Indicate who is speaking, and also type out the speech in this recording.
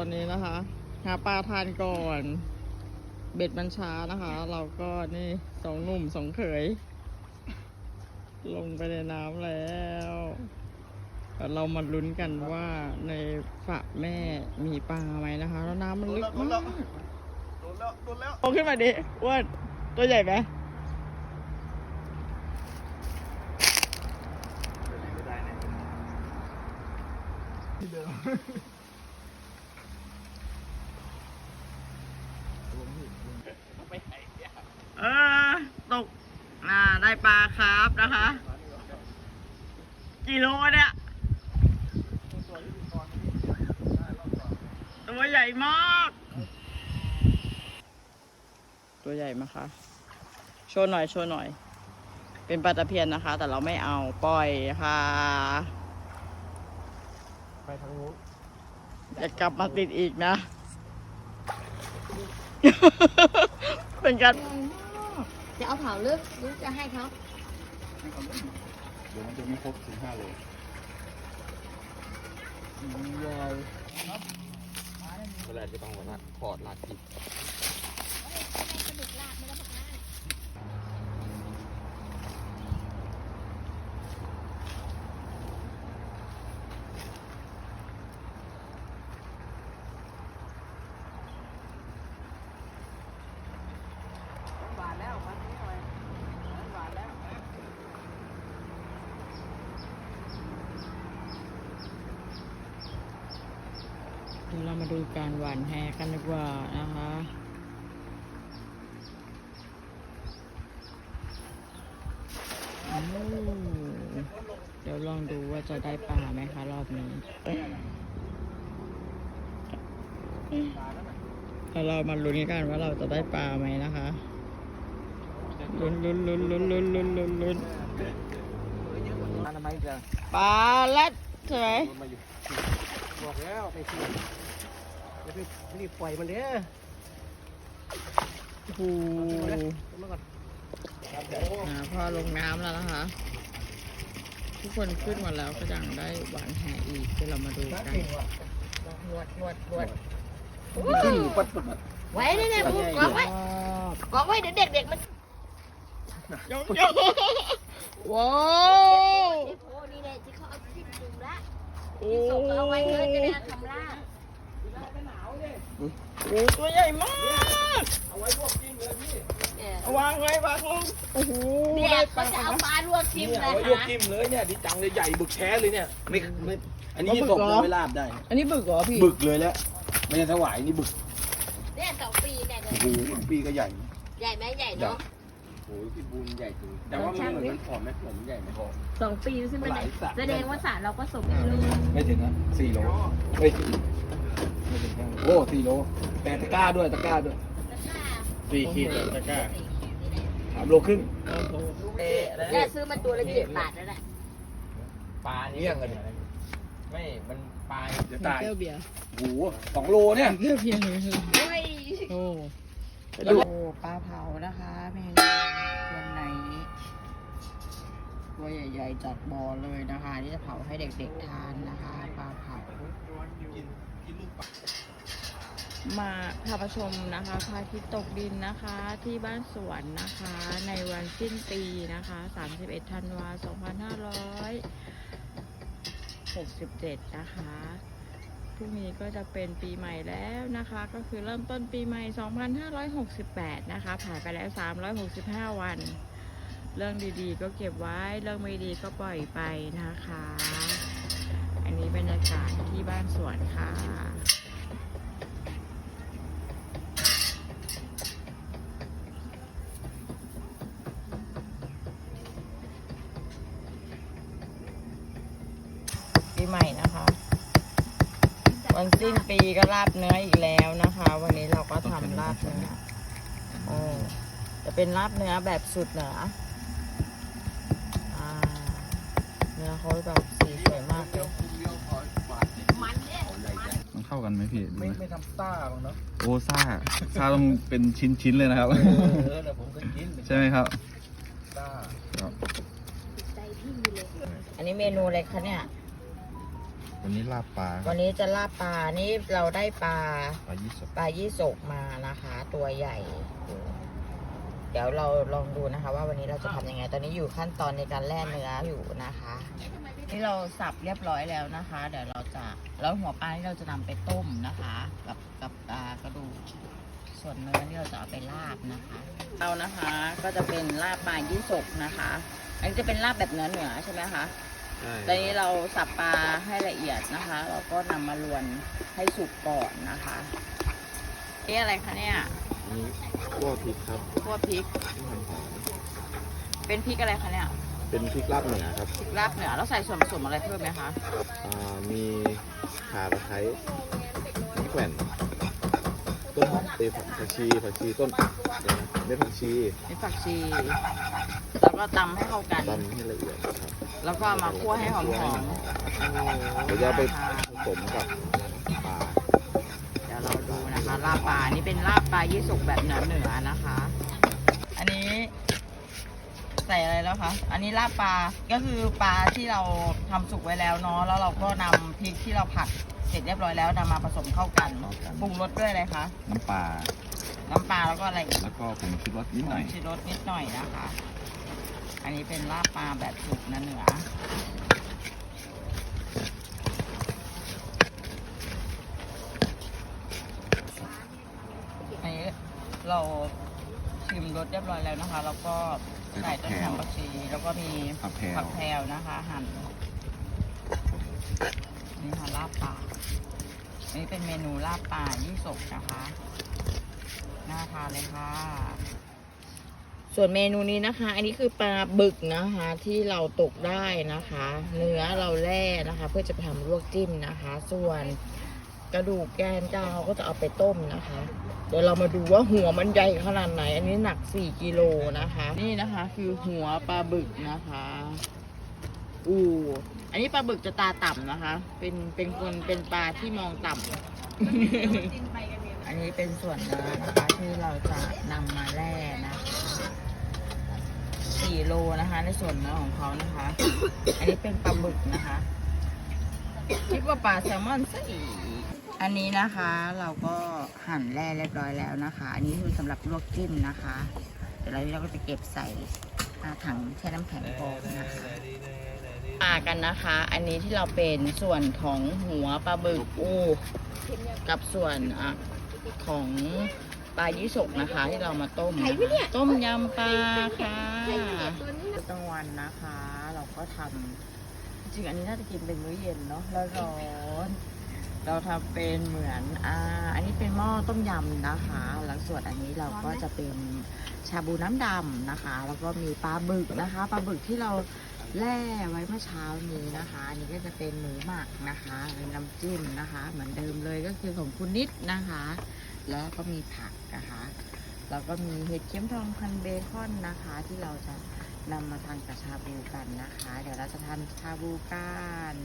Speaker 1: อนนี้นะคะ หาปลาทานก่อน เบ็ดมันช้านะคะ เราก็นี่สองหนุ่มสองเขย ลงไปในน้ำแล้วแล้วเรามาลุ้นกันว่าในฝะแม่มีปลาไหมนะคะ แล้วน้ำมันลึกมาก
Speaker 2: โดนแล้วโดนแล้ว
Speaker 1: โตขึ้นมาดิอ้วนตัวใหญ่ไหม
Speaker 2: ไม่ได้แน่ที่เดิม
Speaker 1: เออตก อ่า ได้ปลาครั บนะคะกี่โลเนี่ยตัวใหญ่มาก ตัวใหญ่มากค่ะโชว์หน่อยโชว์หน่อย เป็นปลาตะเพียนนะคะ แต่เราไม่เอาปล่อยค่ะ
Speaker 2: ไปทางนู้น
Speaker 1: อย่ากลับมาติดอีกนะ เป็นการ
Speaker 3: จะเอาเผาลึกหรือจะให้เขา
Speaker 2: เดี๋ยวมันจะไม่ครบถึงห้าโล
Speaker 1: ใหญ่
Speaker 2: เวลาจะต้องวันละถอดลากทิพ
Speaker 1: เรามาดูการหวานแหกันดีกว่านะคะเดี๋ยวลองดูว่าจะได้ปลาไหมคะ รอบนี้แล้วเรามาลุ้นกันว่าเราจะได้ปลาไหมนะคะลุ้นลุ้นลุ้นลุ้นลุ้นลุ้นลุ้นลุ้นปลาเล็ดใช่ไหม
Speaker 2: บอกแล้วไปที จะไปรีบปล่อยมันเด้อ
Speaker 1: โอ้โห
Speaker 2: มาก่อน
Speaker 1: อ่าพอลงน้ำแล้วนะคะ ทุกคนขึ้นมาแล้วก็ยังได้หวานแหอีกเดี๋ยวเรามาดูกัน
Speaker 3: นวดนวดนวด
Speaker 2: ขึ้นปัดปัด
Speaker 3: ไว้เนี่ยเนี่ยกองไว้กองไว้เดี๋ยวเด็กๆมัน
Speaker 1: ยกยกว้าว
Speaker 3: ไอ้โพนี่เนี่ยที่เขาเอาขึ้นดูละ
Speaker 1: โอ้
Speaker 3: ส่งเอาไว้เธอจะได้ทำล่า
Speaker 1: โหตัวใหญ่มาก
Speaker 3: เนี่ย
Speaker 1: เอาวางไว้วางลงโอ้โห
Speaker 3: เนี่ย
Speaker 1: ได้ป
Speaker 3: เขา
Speaker 1: ลา
Speaker 3: จะเอาปลาลวกชิม
Speaker 4: เนี่ย
Speaker 3: เลย
Speaker 4: เอาไว้ลวก
Speaker 3: หา
Speaker 4: จิ้มเลยเนี่ยดีจังเลยใหญ่บึกแท้เลยเนี่ยไม่ไม่อันนี้
Speaker 1: เอา
Speaker 4: ยี่
Speaker 1: บึ
Speaker 4: ส
Speaker 1: ก
Speaker 4: ก
Speaker 1: เหรอ
Speaker 4: เราไม่ลาบได้เนี่ย
Speaker 1: อันนี้บึกเหรอพี่
Speaker 4: บึกเลยแล้วไม่ใช่ถวายนี่บึก
Speaker 3: เนี่ยสองปีเนี่ย
Speaker 4: โอ้โหปีก็ใหญ่
Speaker 3: ใหญ่ไหมใหญ่เนาะ
Speaker 4: โอ้ยพี่บูนใหญ่จริงแต่ว่ามันเหมือนมันผอมไหมผมใหญ่ไหม
Speaker 3: สองปีซึ่งมัน
Speaker 4: หลายสระ
Speaker 3: แสดงว่าสารเราก็สม
Speaker 4: อ่า
Speaker 3: ดุล
Speaker 4: ไม่ถึงนะสี่โลเฮ้ย ไม่ถึงห้าโอ้สี่โลแต่ตะกร้าด้วยตะกร้าด้วย
Speaker 2: สี่ขีดตะกร้า
Speaker 4: สามโลครึ่ง
Speaker 1: โอ้โห
Speaker 3: เนี่ยซื้อมาตัวละเจ็ดบาทแล้วแหละ
Speaker 4: ปลาเนี่ยเงิน
Speaker 2: ไม่ มันปลาย
Speaker 4: จะตาย
Speaker 1: แก้วเบียร์
Speaker 4: โอ้โหสองโลเนี่ย
Speaker 1: แก้วเบียร์เลย
Speaker 3: โอ้ย
Speaker 1: โอ้
Speaker 4: ดู
Speaker 1: โอ้ปลาเผานะคะเม ตัวใหญ่ ๆ จากบ่อเลยนะคะที่จะเผาให้เด็กๆทานนะคะปลาเผามาพาประชมนะคะพระอาทิตย์ตกดินนะคะที่บ้านสวนนะคะ ในวันสิ้นปีนะคะ 31 ธันวาคม 2567 นะคะพรุ่งนี้ก็จะเป็นปีใหม่แล้วนะคะ ก็คือเริ่มต้นปีใหม่ 2568 นะคะ ผ่านไปแล้ว 365 วัน เรื่องดีๆ ก็เก็บไว้เรื่องไม่ดีก็ปล่อยไปนะคะ อันนี้บรรยากาศที่บ้านสวนค่ะปีใหม่นะคะ วันสิ้นปีก็ลาบเนื้ออีกแล้วนะคะ วันนี้เราก็ทำลาบเนื้อโอ้จะเป็นลาบเนื้อแบบสุดเหนืออ่าเนื้อเขาแบบสีสวยมากเลย
Speaker 3: มันเนี่ยมัน
Speaker 5: มันเข้ากันไหมพี่ดู
Speaker 4: ไม่
Speaker 5: นะ
Speaker 4: ไม่ทำซ่าบ้างเนาะ
Speaker 5: โอ้ซ่าซ่าต้องเป็นชิ้นๆเลยนะครับ
Speaker 4: เออแต่ผมก็กินเป็น
Speaker 5: ใช่ไหมครับ
Speaker 4: ซ่า
Speaker 5: ครับ
Speaker 3: ใจพี่เลย
Speaker 1: อันนี้เมนูอะไรคะเนี่ย
Speaker 5: วันนี้ลาบปลา
Speaker 1: วันนี้จะลาบปลา นี่เราได้ปลา
Speaker 5: ปลายี่สก
Speaker 1: ปลายี่สกมานะคะ ตัวใหญ่ เดี๋ยวเราลองดูนะคะ ว่าวันนี้เราจะทำยังไง ตอนนี้อยู่ขั้นตอนในการแล่เนื้ออยู่นะคะนี่เราสับเรียบร้อยแล้วนะคะ เดี๋ยวเราจะแล้วหัวปลาที่เราจะนำไปต้มนะคะ กับกับปลากระดูกส่วนเนื้อที่เราจะเอาไปลาบนะคะเรานะคะก็จะเป็นลาบปลายี่สกนะคะ อันนี้จะเป็นลาบแบบเนื้อเหนือใช่ไหมคะ
Speaker 2: ใช่
Speaker 1: ตอนนี้เราสับปลาให้ละเอียดนะคะ เราก็นำมาลวนให้สุกก่อนนะคะนี่อะไรคะเนี่ย
Speaker 5: นี่คั่วพริกครับ
Speaker 1: คั่วพริกเป็นพริกอะไรคะเนี่ย
Speaker 5: เป็นพริกลาบเหนือครับ
Speaker 1: พริกลาบเหนือแล้วใส่ส่วนผสมอะไรเพิ่มไหมคะ
Speaker 5: อ่ามีข่าตะไคร้มะแขวนต้นหอมเตยผักชีผักชีต้นเดี๋ยวนะเม็ดผักชี
Speaker 1: มีผักชี แล้วก็ตำให้เข้ากัน
Speaker 5: ตำให้ละเอียดครับ
Speaker 1: แล้วก็เอามาคั่วให้หอม
Speaker 5: เดี๋ยวจะเอาไปผสมกับปลา
Speaker 1: ๆเดี๋ยว เราดูนะคะลาบปลาอันนี่เป็นลาบปลายี่สุกแบบเหนือเหนือๆนะคะ อันนี้ ใส่อะไรแล้วคะอันนี้ลาบปลาก็คือปลาที่เราทำสุกไว้แล้วเนาะแล้วเราก็นำพริกที่เราผัดเสร็จเรียบร้อยแล้วนำมาผสมเข้ากันปรุงรสด้วยอะไรคะ
Speaker 5: น้ำปลา
Speaker 1: น้ำปลาแล้วก็อะไรอีก
Speaker 5: แล้วก็ผงชูรสนิดหน่อย
Speaker 1: ผงชูรสนิดหน่อยนะคะ อันนี้เป็นลาบปลาแบบสุกนะเหนือ อันนี้ เราชิมรสเรียบร้อยแล้วนะคะ แล้วก็ใส่ต้นหอมผักชีแล้วก็มี
Speaker 5: ผักแพรว
Speaker 1: ผักแพรวนะคะ หั่นนี่ค่ะลาบปลาอันนี้เป็นเมนูลาบปลายี่สกนะคะน่าทานเลยค่ะ ส่วนเมนูนี้นะคะ อันนี้คือปลาบึกนะคะ ที่เราตกได้นะคะ เนื้อเราแล่นะคะ เพื่อจะไปทำลวกจิ้มนะคะ ส่วน กระดูกแกนกลาเราก็จะเอาไปต้มนะคะ เดี๋ยวเรามาดูว่าหัวมันใหญ่ขนาดไหน อันนี้หนัก 4กิโลนะคะ นี่นะคะคือหัวปลาบึกนะคะอูอันนี้ปลาบึกจะตาต่ำนะคะ เป็นเป็นคนเป็นปลาที่มองต่ำอันนี้เป็นส่วนเนื้อนะคะที่เราจะนำมาแล่นะคะสี่โลนะคะ ในส่วนเนื้อของเขานะคะ อันนี้เป็นปลาบึกนะคะ คิดว่าปลาแซลมอนซะอีกอันนี้นะคะเราก็หั่นแล่เรียบร้อยแล้วนะคะ อันนี้คือสำหรับลวกจิ้มนะคะ เดี๋ยวเราเราก็จะเก็บใส่อ่าถังแช่น้ำแข็งโฟมนะคะมากันนะคะ อันนี้ที่เราเป็นส่วนของหัวปลาบึกอูกับส่วนอะของปลายี่สกนะคะ ที่เรามาต้มนะคะต้มยำปลาค่ะกลางวันนะคะ เราก็ทำ จริงอันนี้น่าจะกินเป็นมื้อเย็นเนาะแล้วร้อนเราทำเป็นเหมือนอ่าอันนี้เป็นหม้อต้มยำนะคะแล้วส่วนอันนี้เราก็จะเป็นชาบูน้ำดำนะคะ แล้วก็มีปลาบึกนะคะปลาบึกที่เราแล่ไว้เมื่อเช้านี้นะคะอันนี้ก็จะเป็นหมูหมักนะคะเป็นน้ำจิ้มนะคะ เหมือนเดิมเลยก็คือของคุณนิดนะคะ แล้วก็มีผักนะคะ แล้วก็มีเห็ดเข็มทองพันเบคอนนะคะที่เราจะ นำมาทานกับชาบูกันนะคะ เดี๋ยวเราจะทานชาบูกัน